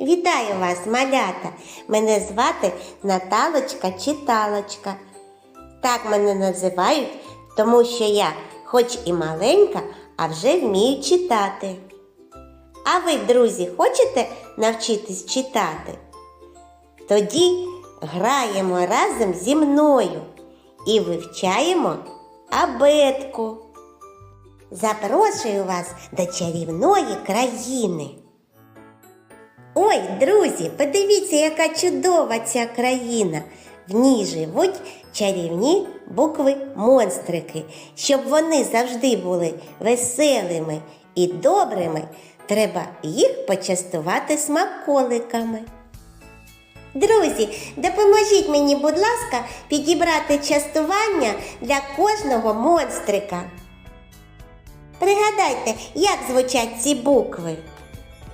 Вітаю вас, малята! Мене звати Наталочка Читалочка. Так мене називають, тому що я, хоч і маленька, а вже вмію читати. А ви, друзі, хочете навчитись читати? Тоді граємо разом зі мною і вивчаємо абетку. Запрошую вас до чарівної країни. Ой, друзі, подивіться, яка чудова ця країна. В ній живуть чарівні букви монстрики. Щоб вони завжди були веселими і добрими, треба їх почастувати смаколиками. Друзі, допоможіть мені, будь ласка, підібрати частування для кожного монстрика. Пригадайте, як звучать ці букви.